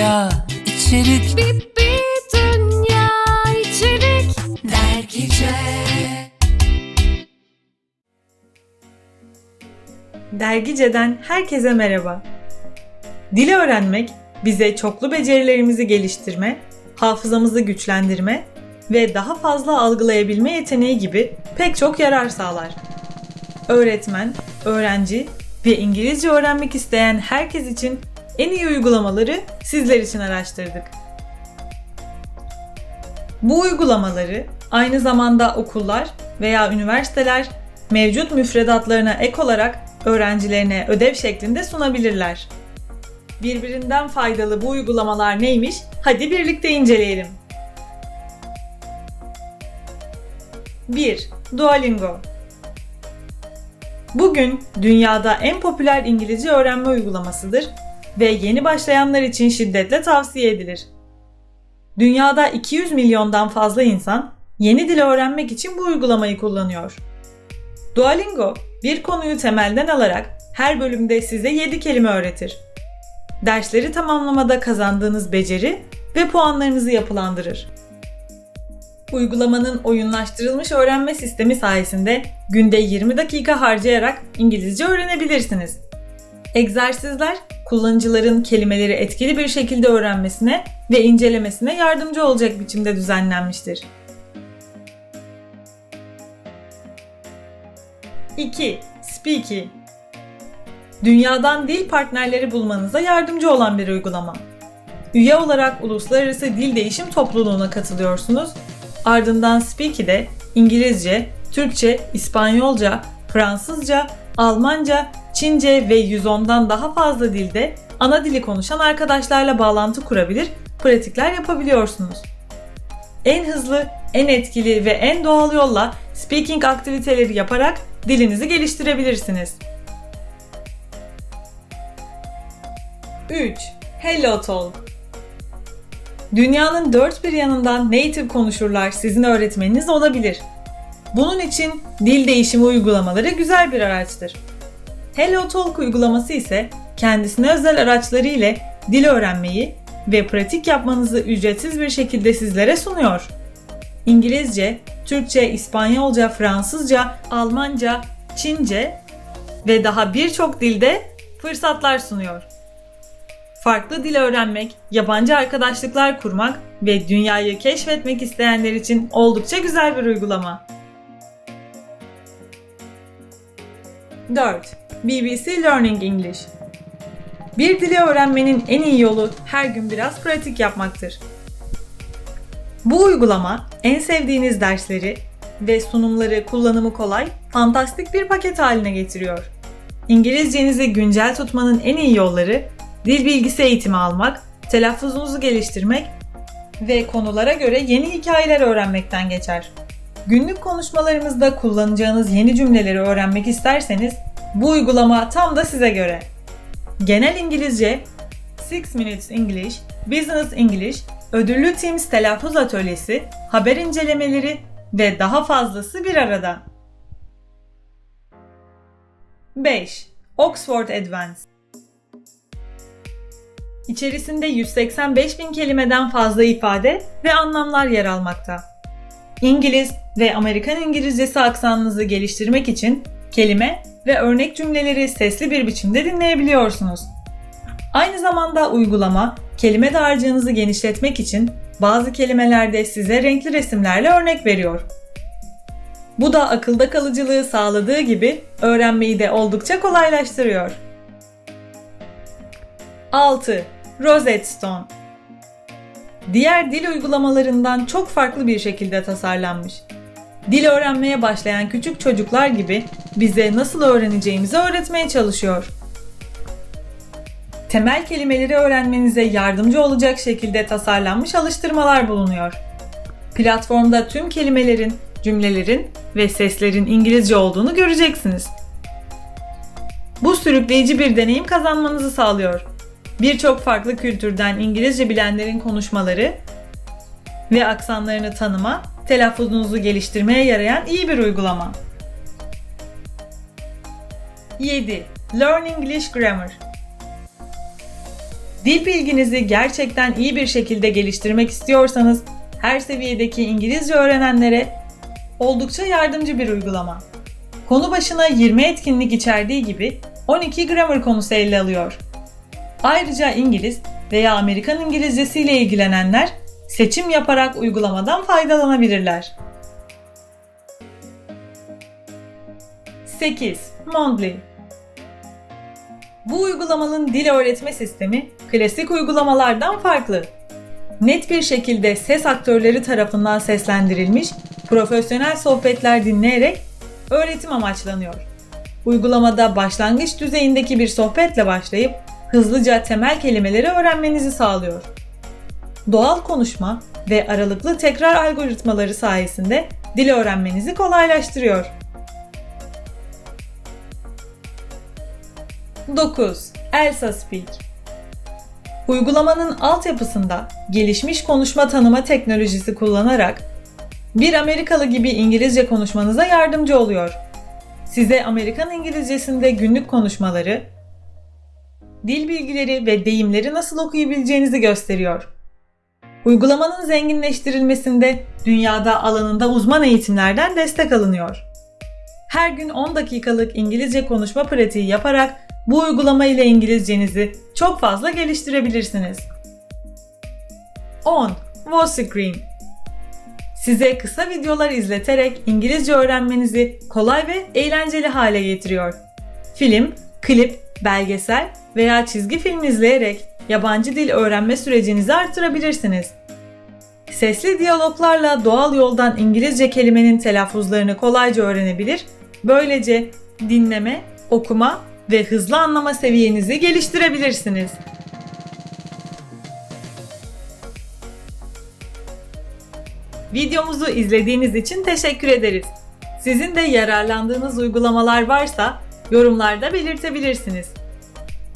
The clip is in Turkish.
dünya içerik Bir, bir dünya içerik dergice Dergice'den herkese merhaba. Dili öğrenmek bize çoklu becerilerimizi geliştirme, hafızamızı güçlendirme ve daha fazla algılayabilme yeteneği gibi pek çok yarar sağlar. Öğretmen, öğrenci ve İngilizce öğrenmek isteyen herkes için en iyi uygulamaları sizler için araştırdık. Bu uygulamaları aynı zamanda okullar veya üniversiteler mevcut müfredatlarına ek olarak öğrencilerine ödev şeklinde sunabilirler. Birbirinden faydalı bu uygulamalar neymiş? Hadi birlikte inceleyelim. 1. Duolingo Bugün dünyada en popüler İngilizce öğrenme uygulamasıdır ve yeni başlayanlar için şiddetle tavsiye edilir. Dünyada 200 milyondan fazla insan yeni dil öğrenmek için bu uygulamayı kullanıyor. Duolingo bir konuyu temelden alarak her bölümde size 7 kelime öğretir. Dersleri tamamlamada kazandığınız beceri ve puanlarınızı yapılandırır. Uygulamanın oyunlaştırılmış öğrenme sistemi sayesinde günde 20 dakika harcayarak İngilizce öğrenebilirsiniz. Egzersizler kullanıcıların kelimeleri etkili bir şekilde öğrenmesine ve incelemesine yardımcı olacak biçimde düzenlenmiştir. 2. Speaky Dünyadan dil partnerleri bulmanıza yardımcı olan bir uygulama. Üye olarak Uluslararası Dil Değişim Topluluğu'na katılıyorsunuz. Ardından Speaky'de İngilizce, Türkçe, İspanyolca, Fransızca, Almanca, Çince ve 110'dan daha fazla dilde ana dili konuşan arkadaşlarla bağlantı kurabilir, pratikler yapabiliyorsunuz. En hızlı, en etkili ve en doğal yolla speaking aktiviteleri yaparak dilinizi geliştirebilirsiniz. 3. Hello Talk Dünyanın dört bir yanından native konuşurlar sizin öğretmeniniz olabilir. Bunun için dil değişimi uygulamaları güzel bir araçtır. Hello Talk uygulaması ise kendisine özel araçları ile dil öğrenmeyi ve pratik yapmanızı ücretsiz bir şekilde sizlere sunuyor. İngilizce, Türkçe, İspanyolca, Fransızca, Almanca, Çince ve daha birçok dilde fırsatlar sunuyor. Farklı dil öğrenmek, yabancı arkadaşlıklar kurmak ve dünyayı keşfetmek isteyenler için oldukça güzel bir uygulama. 4. BBC Learning English Bir dili öğrenmenin en iyi yolu her gün biraz pratik yapmaktır. Bu uygulama en sevdiğiniz dersleri ve sunumları kullanımı kolay, fantastik bir paket haline getiriyor. İngilizcenizi güncel tutmanın en iyi yolları dil bilgisi eğitimi almak, telaffuzunuzu geliştirmek ve konulara göre yeni hikayeler öğrenmekten geçer. Günlük konuşmalarımızda kullanacağınız yeni cümleleri öğrenmek isterseniz bu uygulama tam da size göre. Genel İngilizce, 6 Minutes English, Business English, ödüllü Teams telaffuz atölyesi, haber incelemeleri ve daha fazlası bir arada. 5. Oxford Advanced İçerisinde 185 bin kelimeden fazla ifade ve anlamlar yer almakta. İngiliz ve Amerikan İngilizcesi aksanınızı geliştirmek için kelime ve örnek cümleleri sesli bir biçimde dinleyebiliyorsunuz. Aynı zamanda uygulama kelime dağarcığınızı genişletmek için bazı kelimelerde size renkli resimlerle örnek veriyor. Bu da akılda kalıcılığı sağladığı gibi öğrenmeyi de oldukça kolaylaştırıyor. 6. Rosette Stone Diğer dil uygulamalarından çok farklı bir şekilde tasarlanmış. Dil öğrenmeye başlayan küçük çocuklar gibi bize nasıl öğreneceğimizi öğretmeye çalışıyor. Temel kelimeleri öğrenmenize yardımcı olacak şekilde tasarlanmış alıştırmalar bulunuyor. Platformda tüm kelimelerin, cümlelerin ve seslerin İngilizce olduğunu göreceksiniz. Bu sürükleyici bir deneyim kazanmanızı sağlıyor. Birçok farklı kültürden İngilizce bilenlerin konuşmaları ve aksanlarını tanıma, telaffuzunuzu geliştirmeye yarayan iyi bir uygulama. 7. Learn English Grammar Dil bilginizi gerçekten iyi bir şekilde geliştirmek istiyorsanız her seviyedeki İngilizce öğrenenlere oldukça yardımcı bir uygulama. Konu başına 20 etkinlik içerdiği gibi 12 grammar konusu ele alıyor. Ayrıca İngiliz veya Amerikan İngilizcesi ile ilgilenenler seçim yaparak uygulamadan faydalanabilirler. 8. Mondly Bu uygulamanın dil öğretme sistemi klasik uygulamalardan farklı. Net bir şekilde ses aktörleri tarafından seslendirilmiş profesyonel sohbetler dinleyerek öğretim amaçlanıyor. Uygulamada başlangıç düzeyindeki bir sohbetle başlayıp hızlıca temel kelimeleri öğrenmenizi sağlıyor. Doğal konuşma ve aralıklı tekrar algoritmaları sayesinde dil öğrenmenizi kolaylaştırıyor. 9. Elsa Speak Uygulamanın altyapısında gelişmiş konuşma tanıma teknolojisi kullanarak bir Amerikalı gibi İngilizce konuşmanıza yardımcı oluyor. Size Amerikan İngilizcesinde günlük konuşmaları, dil bilgileri ve deyimleri nasıl okuyabileceğinizi gösteriyor. Uygulamanın zenginleştirilmesinde dünyada alanında uzman eğitimlerden destek alınıyor. Her gün 10 dakikalık İngilizce konuşma pratiği yaparak bu uygulama ile İngilizcenizi çok fazla geliştirebilirsiniz. 10. Voicecream Size kısa videolar izleterek İngilizce öğrenmenizi kolay ve eğlenceli hale getiriyor. Film, klip, belgesel veya çizgi film izleyerek yabancı dil öğrenme sürecinizi artırabilirsiniz. Sesli diyaloglarla doğal yoldan İngilizce kelimenin telaffuzlarını kolayca öğrenebilir, böylece dinleme, okuma ve hızlı anlama seviyenizi geliştirebilirsiniz. Videomuzu izlediğiniz için teşekkür ederiz. Sizin de yararlandığınız uygulamalar varsa yorumlarda belirtebilirsiniz.